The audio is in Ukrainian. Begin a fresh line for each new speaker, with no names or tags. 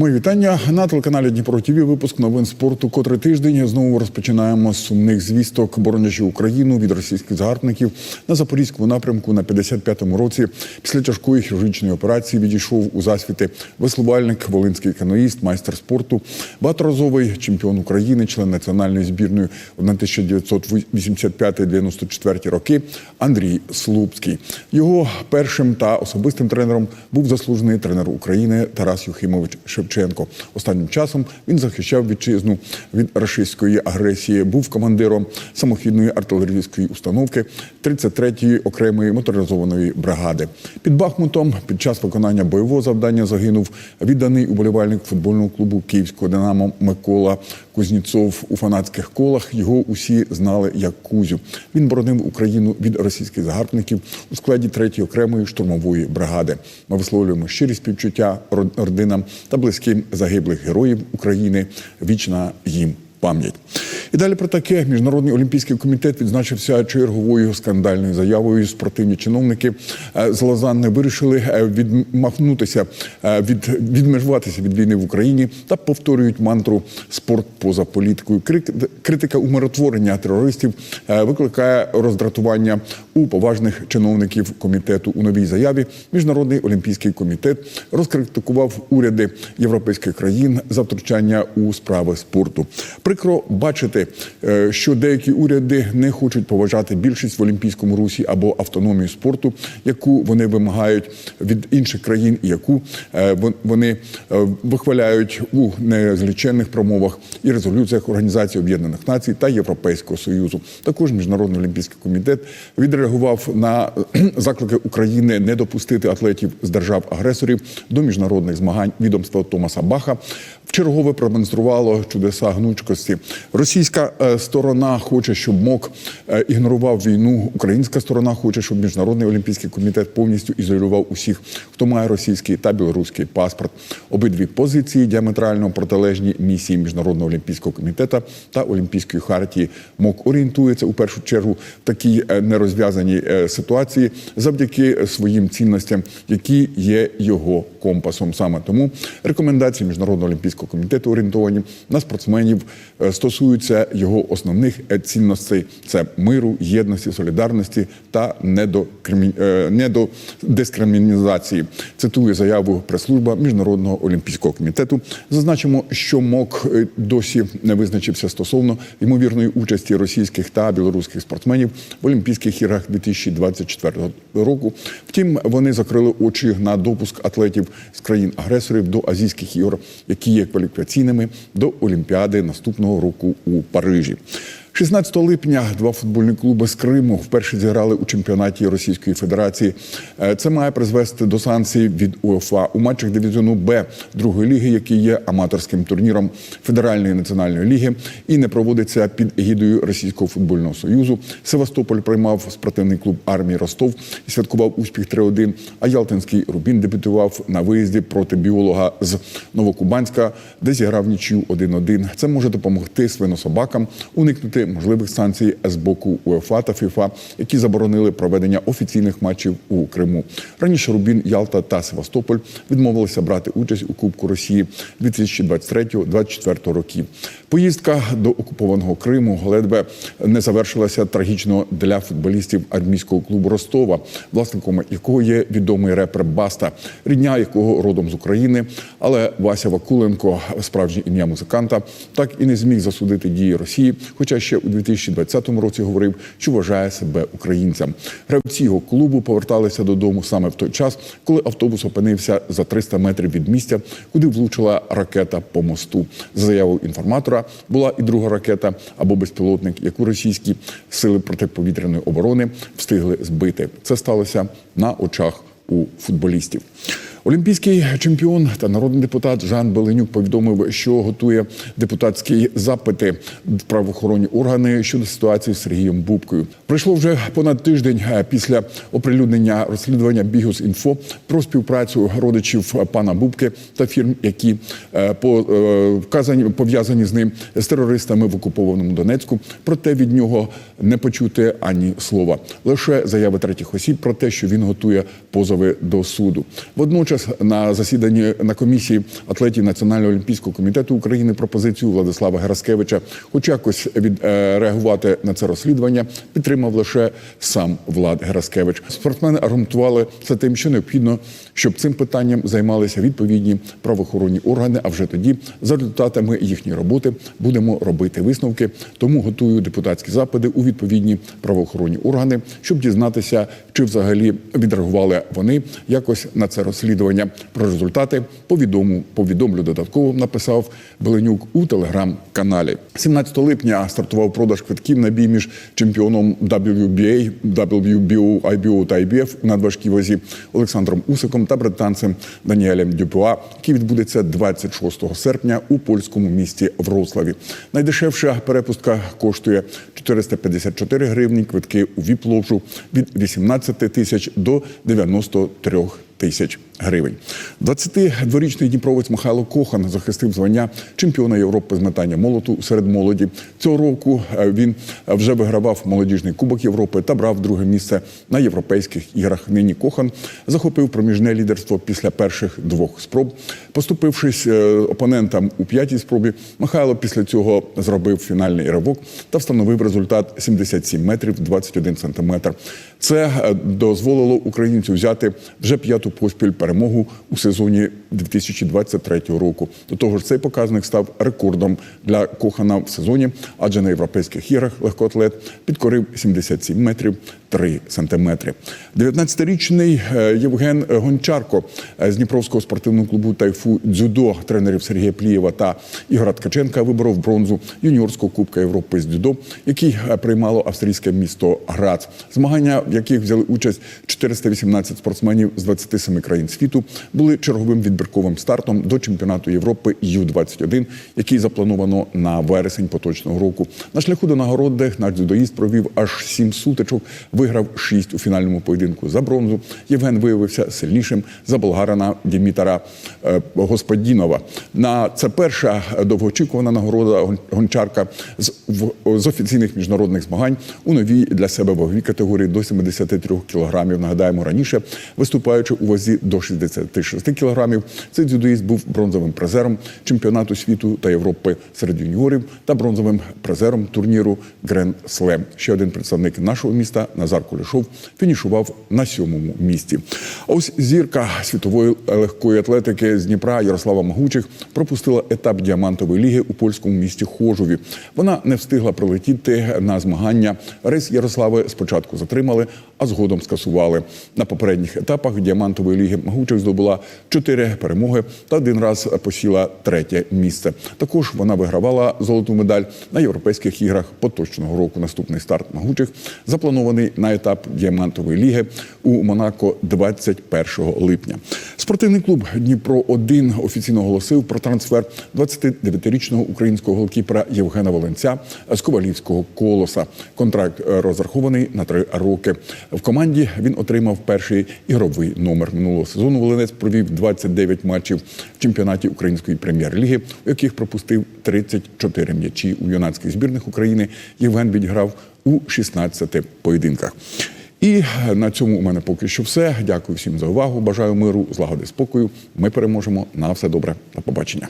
Мої вітання на телеканалі Дніпро ТВ. Випуск новин спорту. Котрий тиждень знову розпочинаємо з сумних звісток, боронячи Україну від російських загарбників на запорізькому напрямку на 55-му році. Після тяжкої хірургічної операції відійшов у засвіти веслувальник, волинський каноїст, майстер спорту, багаторазовий чемпіон України, член національної збірної на 1985-94 роки Андрій Слупський. Його першим та особистим тренером був заслужений тренер України Тарас Юхимович Шевченко. Останнім часом він захищав вітчизну від рашистської агресії. Був командиром самохідної артилерійської установки 33-ї окремої моторизованої бригади. Під Бахмутом під час виконання бойового завдання загинув відданий уболівальник футбольного клубу Київського Динамо Микола Кузніцов. У фанатських колах його усі знали як Кузю. Він боронив Україну від російських загарбників у складі 3-ї окремої штурмової бригади. Ми висловлюємо щирі співчуття родинам та близьким загиблих героїв України. Вічна їм пам'ять. І далі про таке міжнародний олімпійський комітет відзначився черговою скандальною заявою. Спортивні чиновники е, з Лозанни вирішили е, відмахнутися е, від відмежуватися від війни в Україні та повторюють мантру спорт поза політикою. Критика умиротворення терористів викликає роздратування у поважних чиновників комітету. У новій заяві міжнародний олімпійський комітет розкритикував уряди європейських країн за втручання у справи спорту. Прикро бачити, е, що деякі уряди не хочуть поважати більшість в олімпійському русі або автономію спорту, яку вони вимагають від інших країн, і яку е, вони е, вихваляють у незліченних промовах і резолюціях Організації Об'єднаних Націй та Європейського Союзу. Також міжнародний олімпійський комітет відреагував на заклики України не допустити атлетів з держав-агресорів до міжнародних змагань відомства Томаса Баха. Вчергове продемонструвало чудеса гнучкості. Російська е, сторона хоче, щоб МОК е, ігнорував війну. Українська сторона хоче, щоб міжнародний олімпійський комітет повністю ізолював усіх, хто має російський та білоруський паспорт. Обидві позиції діаметрально протилежні місії міжнародного олімпійського комітету та Олімпійської хартії. МОК орієнтується у першу чергу в такій е, нерозв'язаній ситуації завдяки своїм цінностям, які є його компасом. Саме тому рекомендації міжнародного олімпійського комітету орієнтовані на спортсменів стосуються його основних е, цінностей: це миру, єдності, солідарності та недокримі... е, недодискримінізації. Цитую заяву прес-служба міжнародного олімпійського комітету. Зазначимо, що МОК е, досі не визначився стосовно ймовірної участі російських та білоруських спортсменів в Олімпійських іграх 2024 року. Втім, вони закрили очі на допуск атлетів з країн-агресорів до азійських ігор, які є кваліфікаційними до Олімпіади наступного року у Парижі. 16 липня два футбольні клуби з Криму вперше зіграли у чемпіонаті Російської Федерації. Е, Це має призвести до санкцій від УЄФА у матчах дивізіону Б другої ліги, який є аматорським турніром Федеральної національної ліги і не проводиться під егідою Російського футбольного союзу. Севастополь приймав спортивний клуб армії Ростов і святкував успіх 3-1, А Ялтинський Рубін дебютував на виїзді проти біолога з Новокубанська, де зіграв нічю 1-1. Це може допомогти свинособакам уникнути можливих санкцій з боку УЄФА та ФІФА, які заборонили проведення офіційних матчів у Криму. Раніше Рубін, Ялта та Севастополь відмовилися брати участь у Кубку Росії 2023-2024 років. Поїздка до окупованого Криму ледве не завершилася трагічно для футболістів армійського клубу Ростова, власником якого є відомий репер Баста, рідня якого родом з України. Але Вася Вакуленко, справжнє ім'я музиканта, так і не зміг засудити дії Росії, хоча ще у 2020 році говорив, що вважає себе українцем. Гравці його клубу поверталися додому саме в той час, коли автобус опинився за 300 метрів від місця, куди влучила ракета по мосту. За заявою інформатора була і друга ракета або безпілотник, яку російські сили протиповітряної оборони встигли збити. Це сталося на очах у футболістів. Олімпійський чемпіон та народний депутат Жан Беленюк повідомив, що готує депутатські запити в правоохоронні органи щодо ситуації з Сергієм Бубкою. Пройшло вже понад тиждень е, після оприлюднення розслідування Бігус.Інфо про співпрацю родичів пана Бубки та фірм, які е, е, вказані пов'язані з ним з терористами в окупованому Донецьку. Проте від нього не почути ані слова. Лише заяви третіх осіб про те, що він готує позови до суду. Водночас Водночас на засіданні на комісії атлетів Національного олімпійського комітету України пропозицію Владислава Гераскевича, хоч якось відреагувати на це розслідування, підтримав лише сам Влад Гераскевич. Спортсмени аргументували це тим, що необхідно, щоб цим питанням займалися відповідні правоохоронні органи. А вже тоді, за результатами їхньої роботи, будемо робити висновки. Тому готую депутатські запити у відповідні правоохоронні органи, щоб дізнатися, чи взагалі відреагували вони якось на це розслідування. Про результати повідому повідомлю додатково. Написав Беленюк у телеграм-каналі. 17 липня стартував продаж квитків на бій між чемпіоном WBA, WBO, IBO та IBF у надважкій вазі Олександром Усиком та британцем Даніелем Дюпуа, який відбудеться 26 серпня у польському місті Вроцлаві. Найдешевша перепустка коштує 454 гривні. Квитки у віп-ложу від 18 тисяч до 93 тисяч гривень. 22-річний дніпровець Михайло Кохан захистив звання чемпіона Європи з метання молоту серед молоді. Цього року е, він вже вигравав молодіжний кубок Європи та брав друге місце на європейських іграх. Нині Кохан захопив проміжне лідерство після перших двох спроб. Поступившись е, опонентам у п'ятій спробі, Михайло після цього зробив фінальний ривок та встановив результат 77 метрів 21 сантиметр. Це е, дозволило українцю взяти вже п'яту поспіль перемогу у сезоні 2023 року. До того ж, цей показник став рекордом для Кохана в сезоні, адже на європейських іграх легкоатлет підкорив 77 метрів 3 сантиметри. 19-річний е, Євген Гончарко е, з Дніпровського спортивного клубу Тайфу дзюдо тренерів Сергія Плієва та Ігора Ткаченка виборов бронзу юніорського кубка Європи з дзюдо, який е, приймало австрійське місто Грац. Змагання, в яких взяли участь 418 спортсменів з 27 країн світу, були черговим відбірковим стартом до чемпіонату Європи Ю-21, який заплановано на вересень поточного року. На шляху до нагороди наш дзюдоїст провів аж сім сутичок, виграв шість у фінальному поєдинку за бронзу. Євген виявився сильнішим за болгарина Дімітара е, Господінова. На це перша довгоочікувана нагорода Гон- гончарка з, в- з офіційних міжнародних змагань у новій для себе ваговій категорії до 73 кілограмів. Нагадаємо, раніше виступаючи у вазі до 66 кілограмів, цей дзюдоїст був бронзовим призером чемпіонату світу та Європи серед юніорів та бронзовим призером турніру Грен Слем. Ще один представник нашого міста Назар Кулішов фінішував на сьомому місці. Ось зірка світової легкої атлетики з Дніпра Ярослава Магучих пропустила етап діамантової ліги у польському місті Хожові. Вона не встигла прилетіти на змагання. Рейс Ярослави спочатку затримали, а згодом скасували. На попередніх етапах діамантової ліги Магучих здобула чотири перемоги та один раз посіла третє місце. Також вона вигравала золоту медаль на європейських іграх поточного року. Наступний старт Магучих запланований на етап діамантової ліги у Монако 21 липня. Спортивний клуб Дніпро 1 офіційно оголосив про трансфер 29-річного українського голкіпера Євгена Волинця з Ковалівського колоса. Контракт розрахований на три роки. В команді він отримав перший ігровий номер минулого сезону. Волинець провів 29 матчів в чемпіонаті української прем'єр-ліги, у яких пропустив 34 м'ячі у юнацьких збірних України. Євген відіграв у 16 поєдинках. І на цьому у мене поки що все. Дякую всім за увагу. Бажаю миру, злагоди, спокою. Ми переможемо. На все добре. До побачення.